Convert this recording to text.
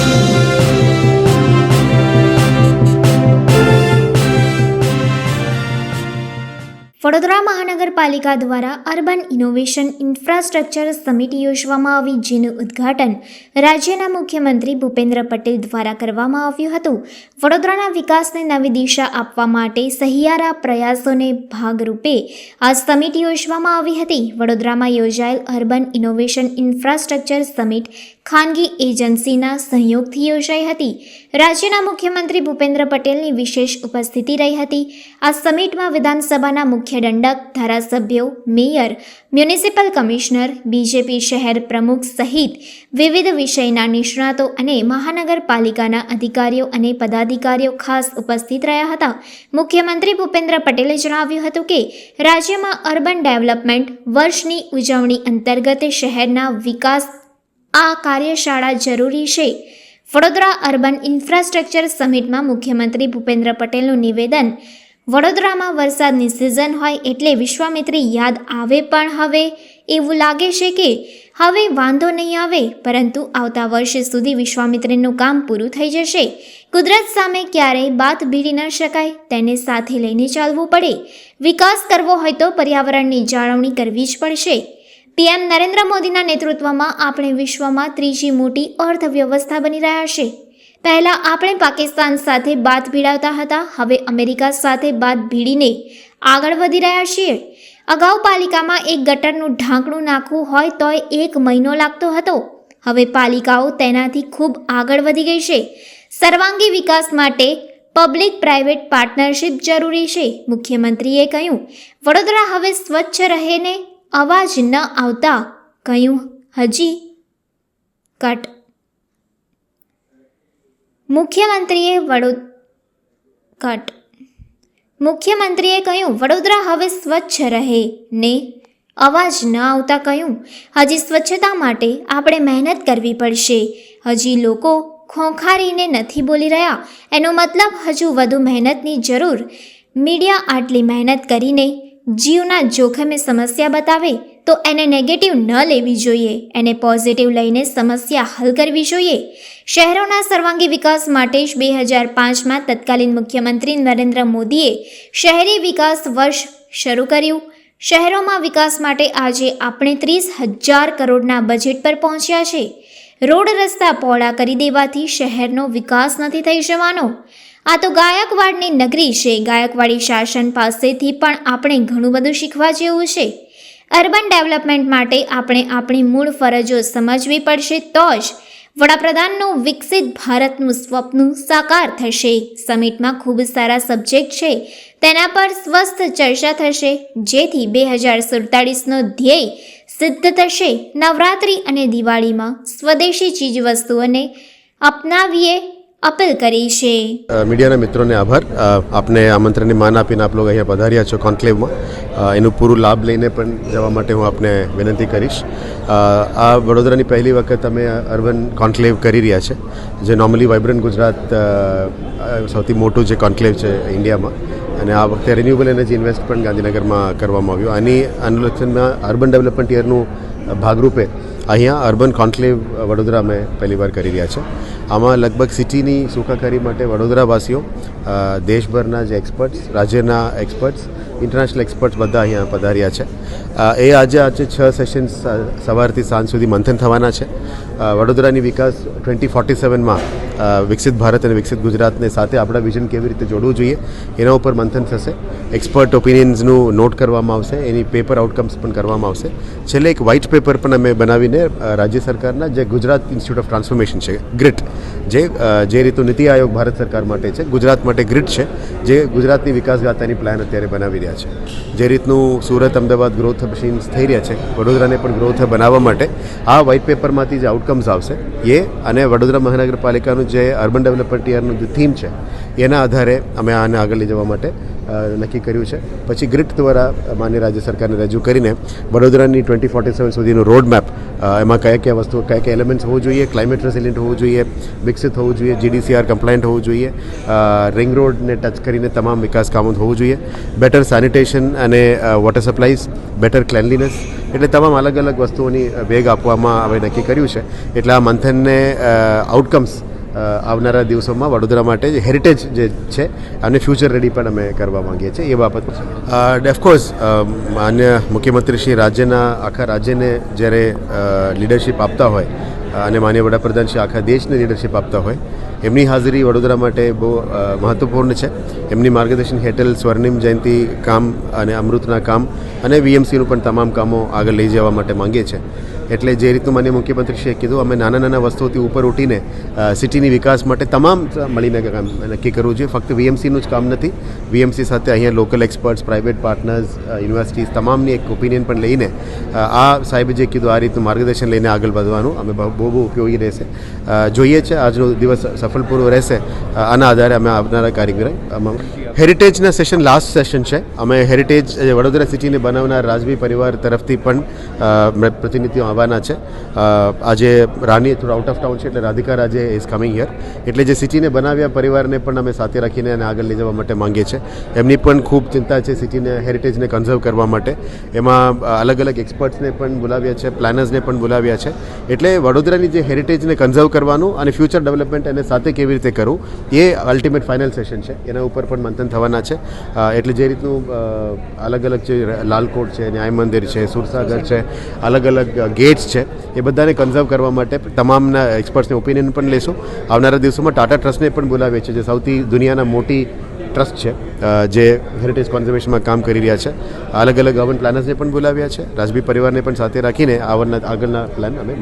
Thank you. Vadodara મહાનગરપાલિકા દ્વારા urban innovation infrastructure summit યોજવામાં આવી, જેનું ઉદ્ઘાટન રાજ્યના મુખ્યમંત્રી ભૂપેન્દ્ર પટેલ દ્વારા કરવામાં આવ્યું હતું. વડોદરાના વિકાસને નવી દિશા આપવા માટે સહિયારા પ્રયાસોને ભાગરૂપે આ સમિટ યોજવામાં આવી હતી. વડોદરામાં યોજાયેલ અર્બન ઇનોવેશન ઇન્ફ્રાસ્ટ્રક્ચર સમિટ ખાનગી એજન્સીના સહયોગથી યોજાઈ હતી. રાજ્યના મુખ્યમંત્રી ભૂપેન્દ્ર પટેલની વિશેષ ઉપસ્થિતિ રહી હતી. આ સમિટમાં વિધાનસભાના મુખ્ય દંડક, ધારાસભ્યો, મેયર, મ્યુનિસિપલ કમિશનર, બીજેપી શહેર પ્રમુખ સહિત વિવિધ વિષયના નિષ્ણાતો અને મહાનગરપાલિકાના અધિકારીઓ અને પદાધિકારીઓ ખાસ ઉપસ્થિત રહ્યા હતા. મુખ્યમંત્રી ભૂપેન્દ્ર પટેલે જણાવ્યું હતું કે, રાજ્યમાં અર્બન ડેવલપમેન્ટ વર્ષની ઉજવણી અંતર્ગત શહેરના વિકાસ આ કાર્યશાળા જરૂરી છે. વડોદરા અર્બન ઇન્ફ્રાસ્ટ્રક્ચર સમિટમાં મુખ્યમંત્રી ભૂપેન્દ્ર પટેલનું નિવેદન વડોદરામાં વરસાદની સિઝન હોય એટલે વિશ્વામિત્રી યાદ આવે પણ હવે. એવું લાગે છે કે હવે વાંધો નહીં આવે, પરંતુ આવતા વર્ષે સુધી વિશ્વામિત્રીનું કામ પૂરું થઈ જશે. કુદરત સામે ક્યારેય બાત ભીડી ન શકાય, તેને સાથે લઈને ચાલવું પડે. વિકાસ કરવો હોય તો પર્યાવરણની જાળવણી કરવી જ પડશે. પીએમ નરેન્દ્ર મોદીના નેતૃત્વમાં આપણે વિશ્વમાં ત્રીજી મોટી અર્થવ્યવસ્થા બની રહ્યા છે. પહેલાં આપણે પાકિસ્તાન સાથે બાત ભીડાવતા હતા, હવે અમેરિકા સાથે બાત ભીડીને આગળ વધી રહ્યા છીએ. અગાઉ પાલિકામાં એક ગટરનું ઢાંકણું નાખવું હોય તોય એક મહિનો લાગતો હતો. હવે પાલિકાઓ તેનાથી ખૂબ આગળ વધી ગઈ છે. સર્વાંગી વિકાસ માટે પબ્લિક પ્રાઇવેટ પાર્ટનરશિપ જરૂરી છે, મુખ્યમંત્રીએ કહ્યું. વડોદરા હવે સ્વચ્છ રહેને અવાજ ન આવતા કહ્યું. હજી કટ. મુખ્યમંત્રીએ વડો કટ મુખ્યમંત્રીએ કહ્યું, વડોદરા હવે સ્વચ્છ રહે ને અવાજ ન આવતા કહ્યું, હજી સ્વચ્છતા માટે આપણે મહેનત કરવી પડશે. હજી લોકો ખોંખારીને નથી બોલી રહ્યા. એનો મતલબ હજુ વધુ મહેનતની જરૂર. મીડિયા આટલી મહેનત કરીને જીવના જોખમે સમસ્યા બતાવે તો એને નેગેટિવ ન લેવી જોઈએ. એને પોઝિટિવ લઈને સમસ્યા હલ કરવી જોઈએ. શહેરોના સર્વાંગી વિકાસ માટે જ બે હજાર પાંચમાં તત્કાલીન મુખ્યમંત્રી નરેન્દ્ર મોદીએ શહેરી વિકાસ વર્ષ શરૂ કર્યું. શહેરોમાં વિકાસ માટે આજે આપણે ત્રીસ હજાર કરોડના બજેટ પર પહોંચ્યા છે. રોડ રસ્તા પહોળા કરી દેવાથી શહેરનો વિકાસ નથી થઈ જવાનો. આ તો ગાયકવાડની નગરી છે. ગાયકવાડી શાસન પાસેથી પણ આપણે ઘણું બધું શીખવા જેવું છે. અર્બન ડેવલપમેન્ટ માટે આપણે આપણી મૂળ ફરજો સમજવી પડશે તો જ વડાપ્રધાનનું વિકસિત ભારતનું સ્વપ્ન સાકાર થશે. સમિટમાં ખૂબ સારા સબ્જેક્ટ છે. તેના પર સ્વસ્થ ચર્ચા થશે. જેથી બે હજાર સુડતાળીસનો ધ્યેય સિદ્ધ થશે. નવરાત્રિ અને દિવાળીમાં સ્વદેશી ચીજવસ્તુઓને અપનાવીએ અપીલ કરી છે. મીડિયાના મિત્રોને આભાર. આપને આમંત્રણને માન આપીને આપ લોકો અહીંયા પધાર્યા છો કોન્ક્લેવમાં. એનું પૂરું લાભ લઈને પણ જવા માટે હું આપને વિનંતી કરીશ. આ વડોદરાની પહેલી વખત અમે અર્બન કોન્ક્લેવ કરી રહ્યા છે, જે નોર્મલી વાઇબ્રન્ટ ગુજરાત સૌથી મોટું જે કોન્ક્લેવ છે ઇન્ડિયામાં. અને આ વખતે રિન્યુએબલ એનર્જી ઇન્વેસ્ટ પણ ગાંધીનગરમાં કરવામાં આવ્યું. આની અનુલક્ષણમાં અર્બન ડેવલપમેન્ટ યરનું ભાગરૂપે અહીંયા અર્બન કોન્ક્લેવ વડોદરા અમે પહેલી વાર કરી રહ્યા છે. આમાં લગભગ સિટીની સુખાકારી માટે વડોદરાવાસીઓ દેશભરના જે એક્સપર્ટ્સ રાજ્યના એક્સપર્ટ્સ ઇન્ટરનેશનલ એક્સપર્ટ્સ બધા અહીંયા પધાર્યા છે. એ આજે આજે છ સેશન્સ સવારથી સાંજ સુધી મંથન થવાના છે. વડોદરાની વિકાસ ટ્વેન્ટી ફોર્ટી સેવનમાં વિકસિત ભારત અને વિકસિત ગુજરાતને સાથે આપણા વિઝન કેવી રીતે જોડવું જોઈએ, એના ઉપર મંથન થશે. એક્સપર્ટ ઓપિનિયન્સનું નોટ કરવામાં આવશે, એની પેપર આઉટકમ્સ પણ કરવામાં આવશે. છેલ્લે એક વ્હાઇટ પેપર પણ અમે બનાવીને રાજ્ય સરકારના જે ગુજરાત ઇન્સ્ટિટ્યૂટ ઓફ ટ્રાન્સફોર્મેશન છે ગ્રિટ જે જે રીતનું નીતિ આયોગ ભારત સરકાર માટે છે, ગુજરાત માટે ગ્રિટ છે, જે ગુજરાતની વિકાસ ગાથાની પ્લાન અત્યારે બનાવી રહ્યા છે. જે રીતનું સુરત અમદાવાદ ગ્રોથ મશીન્સ થઈ રહ્યા છે, વડોદરાને પણ ગ્રોથ બનાવવા માટે, આ વ્હાઇટ પેપરમાંથી જે આઉટકમ્સ આવશે, એ અને વડોદરા મહાનગરપાલિકાનું જે અર્બન ડેવલપમેન્ટ યરનું જે થીમ છે, એના આધારે અમે આને આગળ લઈ જવા માટે નક્કી કર્યું છે. પછી ગ્રીટ દ્વારા માન્ય રાજ્ય સરકારને રજૂ કરીને વડોદરાની ટ્વેન્ટી ફોર્ટી સેવન સુધીનો રોડ મેપ એમાં કયા કયા વસ્તુઓ, કયા કયા એલિમેન્ટ્સ હોવું જોઈએ ક્લાઇમેટ રેસિલિન્ટ હોવું જોઈએ, વિકસિત હોવું જોઈએ જીડીસીઆર કમ્પ્લાયન્ટ હોવું જોઈએ રિંગ રોડને ટચ કરીને તમામ વિકાસ કામો હોવું જોઈએ બેટર સેનિટેશન અને વોટર સપ્લાઈઝ બેટર ક્લેનલીનેસ એટલે તમામ અલગ અલગ વસ્તુઓની વેગ આપવામાં હવે નક્કી કર્યું છે. એટલે આ મંથનને આઉટકમ્સ આવનારા દિવસોમાં વડોદરા માટે જે હેરિટેજ જે છે અને ફ્યુચર રેડી પણ અમે કરવા માંગીએ છીએ એ બાબત. ડેફકોર્સ માન્ય મુખ્યમંત્રી શ્રી રાજ્યના, આખા રાજ્યને જ્યારે લીડરશિપ આપતા હોય, અને માન્ય વડાપ્રધાન શ્રી આખા દેશને લીડરશિપ આપતા હોય, એમની હાજરી વડોદરા માટે બહુ મહત્વપૂર્ણ છે. એમની માર્ગદર્શન હેઠળ સ્વર્ણિમ જયંતિ કામ અને અમૃતના કામ અને વીએમસીનું પણ તમામ કામો આગળ લઈ જવા માટે માંગીએ છીએ. એટલે જે રીતનું માન્ય મુખ્યમંત્રીશ્રીએ કીધું, અમે નાના નાના વસ્તુઓથી ઉપર ઉઠીને સિટીની વિકાસ માટે તમામ મળીને નક્કી કરવું જોઈએ. ફક્ત વીએમસીનું જ કામ નથી. વીએમસી સાથે અહીંયા local experts private partners universities તમામની એક ઓપિનિયન પણ લઈને આ સાહેબે જે કીધું, આ રીતનું માર્ગદર્શન લઈને આગળ વધવાનું, અમે બહુ બહુ ઉપયોગી રહેશે. જોઈએ છે, આજનો દિવસ સફળપૂર્વક રહેશે. આના આધારે અમે આવનારા કાર્યક્રમ હેરિટેજના સેશન લાસ્ટ સેશન છે. અમે હેરિટેજ વડોદરા સિટીને બનાવનાર રાજવી પરિવાર તરફથી પણ પ્રતિનિધિઓ આવવાના છે. આજે રાની થોડું આઉટ ઓફ ટાઉન છે એટલે Radhika Raje is coming here એટલે જે સિટીને બનાવ્યા પરિવારને પણ અમે સાથે રાખીને અને આગળ લઈ જવા માટે માંગીએ છીએ. એમની પણ ખૂબ ચિંતા છે સિટીને હેરિટેજને કન્ઝર્વ કરવા માટે. એમાં અલગ અલગ એક્સપર્ટ્સને પણ બોલાવ્યા છે પ્લાનર્સને પણ બોલાવ્યા છે. એટલે વડોદરાની જે હેરિટેજને કન્ઝર્વ કરવાનું અને ફ્યુચર ડેવલપમેન્ટ એને સાથે કેવી રીતે કરવું, એ અલ્ટિમેટ ફાઇનલ સેશન છે. એના ઉપર પણ મંથન થવાના છે. એટલે જે રીતનું અલગ અલગ જે લાલકોટ છે, ન્યાય મંદિર છે, સુરસાગર છે, અલગ અલગ ગેટ્સ છે, એ બધાને કન્ઝર્વ કરવા માટે તમામના એક્સપર્ટ્સને ઓપિનિયન પણ લેશું. આવનારા દિવસોમાં ટાટા ટ્રસ્ટને પણ બોલાવીએ છીએ, જે સૌથી દુનિયાના મોટી ટ્રસ્ટ છે જે હેરિટેજ કોન્ઝર્વેશનમાં કામ કરી રહ્યા છે. અલગ અલગ અવન પ્લાનર્સને પણ બોલાવ્યા છે. રાજબી પરિવારને પણ સાથે રાખીને આવરના આગળના પ્લાન અમે